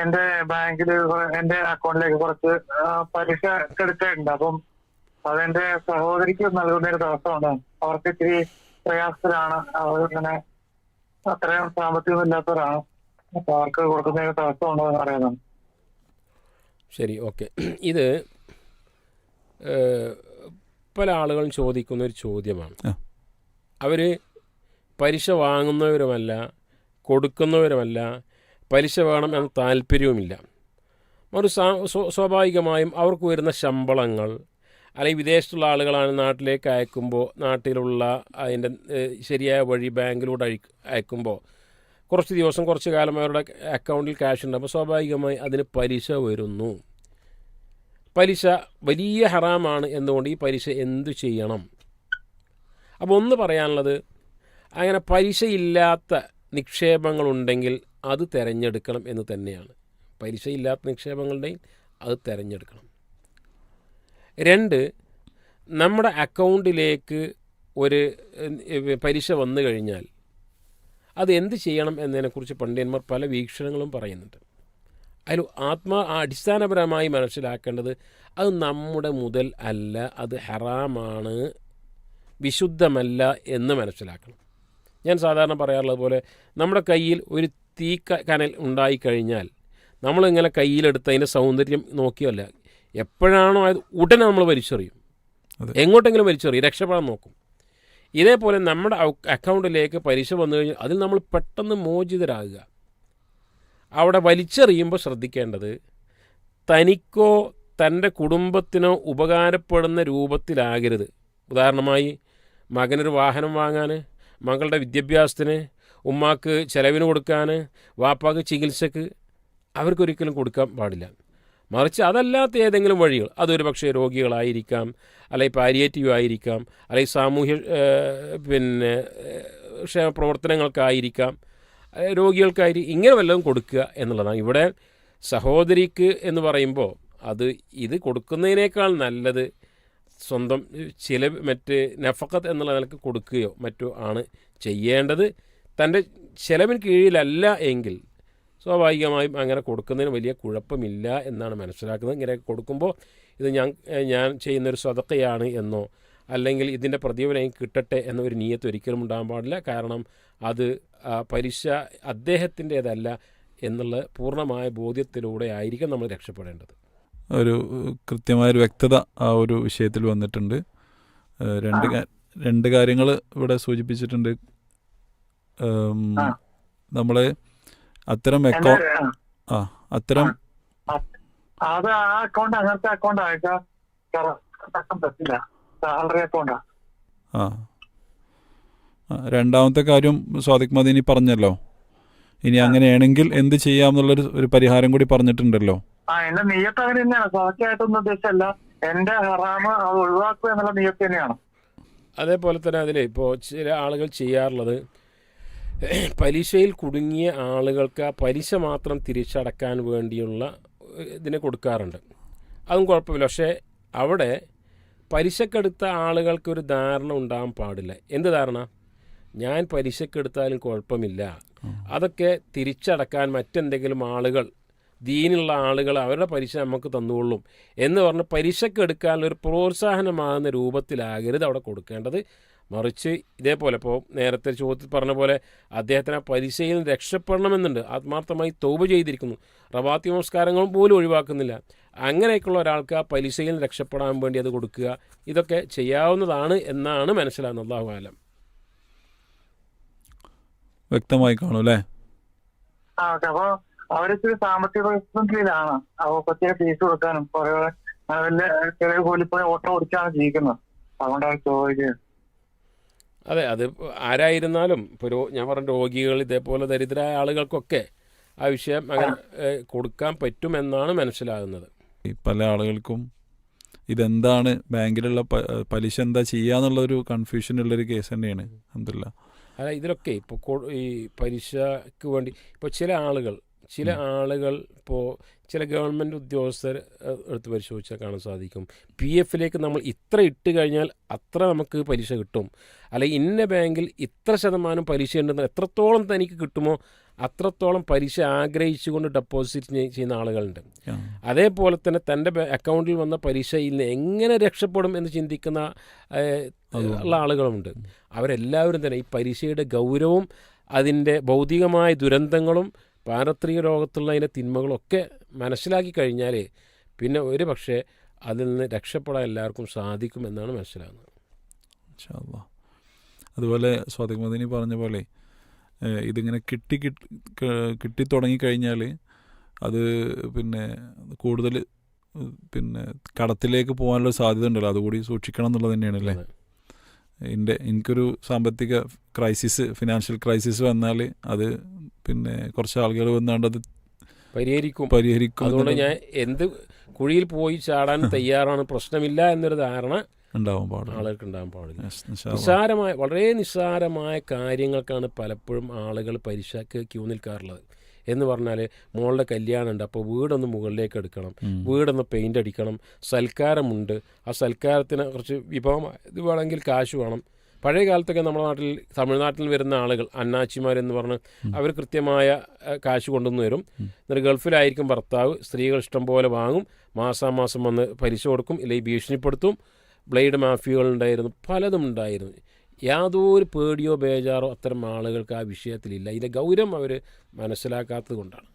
എന്റെ ബാങ്കിൽ എന്റെ അക്കൗണ്ടിലേക്ക് കുറച്ച് പലിശ എടുത്തിട്ടുണ്ട് അപ്പം അതെന്റെ സഹോദരിക്ക് നൽകുന്ന ഒരു ദിവസമാണ് അവർക്ക് ഇത്തിരി പ്രയാസത്തിലാണ്. അവർ ഇങ്ങനെ അത്രയും സാമ്പത്തികം ഇല്ലാത്തവരാണ്. അപ്പൊ അവർക്ക് കൊടുക്കുന്ന ഒരു ദിവസമാണ് എന്ന് ശരി ഓക്കെ. ഇത് പല ആളുകളും ചോദിക്കുന്ന ഒരു ചോദ്യമാണ്. അവർ അവർ പലിശ വാങ്ങുന്നവരുമല്ല കൊടുക്കുന്നവരുമല്ല പലിശ വേണം എന്ന താല്പര്യവുമില്ല. ഒരു സ്വാഭാവികമായും അവർക്ക് വരുന്ന ശമ്പളങ്ങൾ അല്ലെങ്കിൽ വിദേശത്തുള്ള ആളുകളാണ് നാട്ടിലേക്ക് അയക്കുമ്പോൾ നാട്ടിലുള്ള അതിന്റെ ശരിയായ വഴി ബാങ്കിലൂടെ അയക്ക് അയക്കുമ്പോൾ കുറച്ച് ദിവസം കുറച്ച് കാലം അവരുടെ അക്കൗണ്ടിൽ ക്യാഷ് ഉണ്ട്. അപ്പോൾ സ്വാഭാവികമായി അതിന് പലിശ വരുന്നു. പലിശ വലിയ ഹറാമാണ് എന്നുകൊണ്ട് ഈ പലിശ എന്തു ചെയ്യണം? അപ്പോൾ ഒന്ന് പറയാനുള്ളത് അങ്ങനെ പലിശയില്ലാത്ത നിക്ഷേപങ്ങളുണ്ടെങ്കിൽ അത് തിരഞ്ഞെടുക്കണം എന്ന് തന്നെയാണ്. പലിശയില്ലാത്ത നിക്ഷേപങ്ങളുടെയും അത് തിരഞ്ഞെടുക്കണം. രണ്ട് നമ്മുടെ അക്കൗണ്ടിലേക്ക് ഒരു പലിശ വന്നു കഴിഞ്ഞാൽ അത് എന്ത് ചെയ്യണം എന്നതിനെക്കുറിച്ച് പണ്ഡിതന്മാർ പല വീക്ഷണങ്ങളും പറയുന്നുണ്ട്. അതിൽ ആത്മാ അടിസ്ഥാനപരമായി മനസ്സിലാക്കേണ്ടത് അത് നമ്മുടെ മുതൽ അല്ല അത് ഹറാമാണ് വിശുദ്ധമല്ല എന്ന് മനസ്സിലാക്കണം. ഞാൻ സാധാരണ പറയാറുള്ളത് പോലെ നമ്മുടെ കയ്യിൽ ഒരു തീ കനൽ ഉണ്ടായിക്കഴിഞ്ഞാൽ നമ്മളിങ്ങനെ കയ്യിലെടുത്ത് അതിന്റെ സൗന്ദര്യം നോക്കിയല്ല എപ്പോഴാണോ അത് ഉടനെ നമ്മൾ വലിച്ചെറിയും. എങ്ങോട്ടെങ്കിലും വലിച്ചെറിയും രക്ഷപ്പെടാൻ നോക്കും. ഇതേപോലെ നമ്മുടെ അക്കൗണ്ടിലേക്ക് പലിശ വന്നു കഴിഞ്ഞാൽ അതിൽ നമ്മൾ പെട്ടെന്ന് മോചിതരാകുക. അവിടെ വലിച്ചെറിയുമ്പോൾ ശ്രദ്ധിക്കേണ്ടത് തനിക്കോ തന്റെ കുടുംബത്തിനോ ഉപകാരപ്പെടുന്ന രൂപത്തിലാകരുത്. ഉദാഹരണമായി മകനൊരു വാഹനം വാങ്ങാൻ മകളുടെ വിദ്യാഭ്യാസത്തിന് ഉമ്മാക്ക് ചെലവിന് കൊടുക്കാൻ വാപ്പാക്ക് ചികിത്സക്ക് അവർക്കൊരിക്കലും കൊടുക്കാൻ പാടില്ല. മറിച്ച് അതല്ലാത്ത ഏതെങ്കിലും വഴികൾ അതൊരു പക്ഷേ രോഗികളായിരിക്കാം അല്ലെങ്കിൽ പാരിയേറ്റീവ് ആയിരിക്കാം അല്ലെങ്കിൽ സാമൂഹ്യ പിന്നെ ക്ഷേമ പ്രവർത്തനങ്ങൾക്കായിരിക്കാം രോഗികൾക്കായിരിക്കും രോഗികൾക്കായി ഇങ്ങനെ വല്ലതും കൊടുക്കുക എന്നുള്ളതാണ്. ഇവിടെ സഹോദരിക്ക് എന്ന് പറയുമ്പോൾ അത് ഇത് കൊടുക്കുന്നതിനേക്കാൾ നല്ലത് സ്വന്തം ചില മറ്റ് നഫക്കത്ത് എന്നുള്ള നിലയ്ക്ക് കൊടുക്കുകയോ മറ്റോ ആണ് ചെയ്യേണ്ടത്. തന്റെ ചിലവിന് കീഴിലല്ല എങ്കിൽ സ്വാഭാവികമായും അങ്ങനെ കൊടുക്കുന്നതിന് വലിയ കുഴപ്പമില്ല എന്നാണ് മനസ്സിലാക്കുന്നത്. ഇങ്ങനെ കൊടുക്കുമ്പോൾ ഇത് ഞാൻ ഞാൻ ചെയ്യുന്നൊരു സ്വതക്കയാണ് എന്നോ അല്ലെങ്കിൽ ഇതിന്റെ പ്രതിഫലം എനിക്ക് കിട്ടട്ടെ എന്നൊരു നീയത്ത് ഒരിക്കലും ഉണ്ടാകാൻ പാടില്ല. കാരണം അത് പലിശ അദ്ദേഹത്തിന്റേതല്ല എന്നുള്ള പൂർണമായ ബോധ്യത്തിലൂടെ ആയിരിക്കും നമ്മൾ രക്ഷപ്പെടേണ്ടത്. ഒരു കൃത്യമായൊരു വ്യക്തത ആ ഒരു വിഷയത്തിൽ വന്നിട്ടുണ്ട്. രണ്ട് രണ്ട് കാര്യങ്ങൾ ഇവിടെ സൂചിപ്പിച്ചിട്ടുണ്ട്. നമ്മളെ അത്തരം അക്കൗണ്ട് ആ, അത്തരം അത് ആ അക്കൗണ്ട് അങ്ങനത്തെ അക്കൗണ്ട് പറ്റില്ല. സാലറി അക്കൗണ്ടാ ആ. രണ്ടാമത്തെ കാര്യം സ്വാദിക് മദീനി പറഞ്ഞല്ലോ. ഇനി അങ്ങനെയാണെങ്കിൽ എന്ത് ചെയ്യാം ചെയ്യാമെന്നുള്ളൊരു ഒരു പരിഹാരം കൂടി പറഞ്ഞിട്ടുണ്ടല്ലോ. ആ എന്റെ നീയത്ത് അങ്ങനെ തന്നെയാണ്. സ്വാഭാവികമായിട്ടൊന്നും ഉദ്ദേശമല്ല എന്റെ ഹറാമ് അത് ഒഴിവാക്കുക എന്നുള്ള നീയത്ത് തന്നെയാണ്. അതേപോലെ തന്നെ അതിലെ ഇപ്പോൾ ചില ആളുകൾ ചെയ്യാറുള്ളത് പലിശയിൽ കുടുങ്ങിയ ആളുകൾക്ക് ആ പലിശ മാത്രം തിരിച്ചടക്കാൻ വേണ്ടിയുള്ള ഇതിനെ കൊടുക്കാറുണ്ട്. അതും കുഴപ്പമില്ല. പക്ഷേ അവിടെ പലിശക്കെടുത്ത ആളുകൾക്ക് ഒരു ധാരണ ഉണ്ടാകാൻ പാടില്ല. എന്ത് ധാരണ? ഞാൻ പലിശക്കെടുത്താലും കുഴപ്പമില്ല. അതൊക്കെ തിരിച്ചടക്കാൻ മറ്റെന്തെങ്കിലും ആളുകൾ ദീനുള്ള ആളുകൾ അവരുടെ പരീക്ഷ നമുക്ക് തന്നുകൊള്ളും എന്ന് പറഞ്ഞ് പരീക്ഷയ്ക്ക് എടുക്കാനുള്ള ഒരു പ്രോത്സാഹനമാകുന്ന രൂപത്തിലാകരുത് അവിടെ കൊടുക്കേണ്ടത്. മറിച്ച് ഇതേപോലെ ഇപ്പോൾ നേരത്തെ ചോദ്യത്തിൽ പറഞ്ഞ പോലെ അദ്ദേഹത്തിന് ആ പരീക്ഷയിൽ നിന്ന് രക്ഷപ്പെടണമെന്നുണ്ട്. ആത്മാർത്ഥമായി തൗബ ചെയ്തിരിക്കുന്നു. റവാത്തി നമസ്കാരങ്ങളും പോലും ഒഴിവാക്കുന്നില്ല. അങ്ങനെയൊക്കെയുള്ള ഒരാൾക്ക് ആ പലിശയിൽ നിന്ന് രക്ഷപ്പെടാൻ വേണ്ടി അത് കൊടുക്കുക ഇതൊക്കെ ചെയ്യാവുന്നതാണ് എന്നാണ് മനസ്സിലാകുന്നത്. അള്ളാഹു ആലം വ്യക്തമായി കാണും അല്ലേ? ആ അവരിച്ചിരി സാമ്പത്തിക പ്രതിസന്ധിയിലാണ്. അപ്പൊ പ്രത്യേക ഫീസ് കൊടുക്കാനും കുറെ നല്ല ചെറിയ കൂലിപ്പോയി ഓട്ടോ ഓടിച്ചാണ് ജീവിക്കുന്നത്. അതുകൊണ്ടാണ് ചോദിക്കുന്നത് അതെ അത് ആരായിരുന്നാലും ഇപ്പോൾ ഞാൻ പറഞ്ഞ രോഗികൾ ഇതേപോലെ ദരിദ്രരായ ആളുകൾക്കൊക്കെ ആ വിഷയം അങ്ങനെ കൊടുക്കാൻ പറ്റുമെന്നാണ് മനസ്സിലാകുന്നത്. ഈ പല ആളുകൾക്കും ഇതെന്താണ് ബാങ്കിലുള്ള പലിശ എന്താ ചെയ്യാന്നുള്ളൊരു കൺഫ്യൂഷൻ ഉള്ളൊരു കേസ് തന്നെയാണ് അല്ല ഇതിലൊക്കെ ഇപ്പോൾ ഈ പലിശക്ക് വേണ്ടി ഇപ്പോൾ ചില ആളുകൾ ചില ആളുകൾ ഇപ്പോൾ ചില ഗവൺമെന്റ് ഉദ്യോഗസ്ഥർ എടുത്ത് പരിശോധിച്ചാൽ കാണാൻ സാധിക്കും. പി എഫിലേക്ക് നമ്മൾ ഇത്ര ഇട്ട് കഴിഞ്ഞാൽ അത്ര നമുക്ക് പലിശ കിട്ടും. അല്ലെങ്കിൽ ഇന്ന ബാങ്കിൽ ഇത്ര ശതമാനം പലിശ ഉണ്ടെന്ന് എത്രത്തോളം തനിക്ക് കിട്ടുമോ അത്രത്തോളം പലിശ ആഗ്രഹിച്ചുകൊണ്ട് ഡെപ്പോസിറ്റ് ചെയ്യുന്ന ആളുകളുണ്ട്. അതേപോലെ തന്നെ തന്റെ അക്കൗണ്ടിൽ വന്ന പലിശയിൽ നിന്ന് എങ്ങനെ രക്ഷപ്പെടും എന്ന് ചിന്തിക്കുന്ന ഉള്ള ആളുകളുമുണ്ട്. അവരെല്ലാവരും തന്നെ ഈ പലിശയുടെ ഗൗരവവും അതിന്റെ ഭൗതികമായ ദുരന്തങ്ങളും പാരത്രിക രോഗത്തുള്ള അതിന്റെ തിന്മകളൊക്കെ മനസ്സിലാക്കി കഴിഞ്ഞാൽ പിന്നെ ഒരു പക്ഷേ അതിൽ നിന്ന് രക്ഷപ്പെടാൻ എല്ലാവർക്കും സാധിക്കും എന്നാണ് മനസ്സിലാകുന്നത്. അതുപോലെ സ്വാതിക് മദിനി പറഞ്ഞ പോലെ ഇതിങ്ങനെ കിട്ടി കിട്ടി തുടങ്ങി അത് പിന്നെ കൂടുതൽ പിന്നെ കടത്തിലേക്ക് പോകാനുള്ള സാധ്യത ഉണ്ടല്ലോ അതുകൂടി സൂക്ഷിക്കണം എന്നുള്ളത് തന്നെയാണ് അല്ലേ. എന്റെ എനിക്കൊരു സാമ്പത്തിക ക്രൈസിസ് ഫിനാൻഷ്യൽ ക്രൈസിസ് വന്നാൽ അത് പിന്നെ കുറച്ച് ആളുകൾ വന്നാണ്ട് അത് പരിഹരിക്കും. പരിഹരിക്കും അതുകൊണ്ട് ഞാൻ എന്ത് കുഴിയിൽ പോയി ചാടാൻ തയ്യാറാണ് പ്രശ്നമില്ല എന്നൊരു ധാരണ ഉണ്ടാവാൻ പാടില്ല. ആളുകൾക്ക് ഉണ്ടാവാൻ പാടില്ല. നിസ്സാരമായ. വളരെ നിസ്സാരമായ കാര്യങ്ങൾക്കാണ് പലപ്പോഴും ആളുകൾ പരീക്ഷയ്ക്ക് ക്യൂ നിൽക്കാറുള്ളത്. എന്ന് പറഞ്ഞാൽ മോളുടെ കല്യാണം ഉണ്ട് അപ്പോൾ വീടൊന്ന് മുകളിലേക്ക് എടുക്കണം. വീടൊന്ന് പെയിന്റ് അടിക്കണം. സൽക്കാരമുണ്ട്. ആ സൽക്കാരത്തിന് കുറച്ച് വിഭവം ഇത് വേണമെങ്കിൽ കാശ് വേണം. പഴയ കാലത്തൊക്കെ നമ്മുടെ നാട്ടിൽ തമിഴ്നാട്ടിൽ വരുന്ന ആളുകൾ അന്നാച്ചിമാരെന്ന് പറഞ്ഞ് അവർ കൃത്യമായ കാശ് കൊണ്ടുവന്ന് വരും എന്നിട്ട് ഗൾഫിലായിരിക്കും ഭർത്താവ് സ്ത്രീകൾ ഇഷ്ടം പോലെ വാങ്ങും മാസാമാസം വന്ന് പലിശ കൊടുക്കും ഇല്ലെങ്കിൽ ഭീഷണിപ്പെടുത്തും. ബ്ലേഡ് മാഫിയകളുണ്ടായിരുന്നു പലതും ഉണ്ടായിരുന്നു. യാതൊരു പേടിയോ ബേജാറോ അത്തരം ആളുകൾക്ക് ആ വിഷയത്തിലില്ല. ഇതിന്റെ ഗൗരവം അവർ മനസ്സിലാക്കാത്തത് കൊണ്ടാണ്.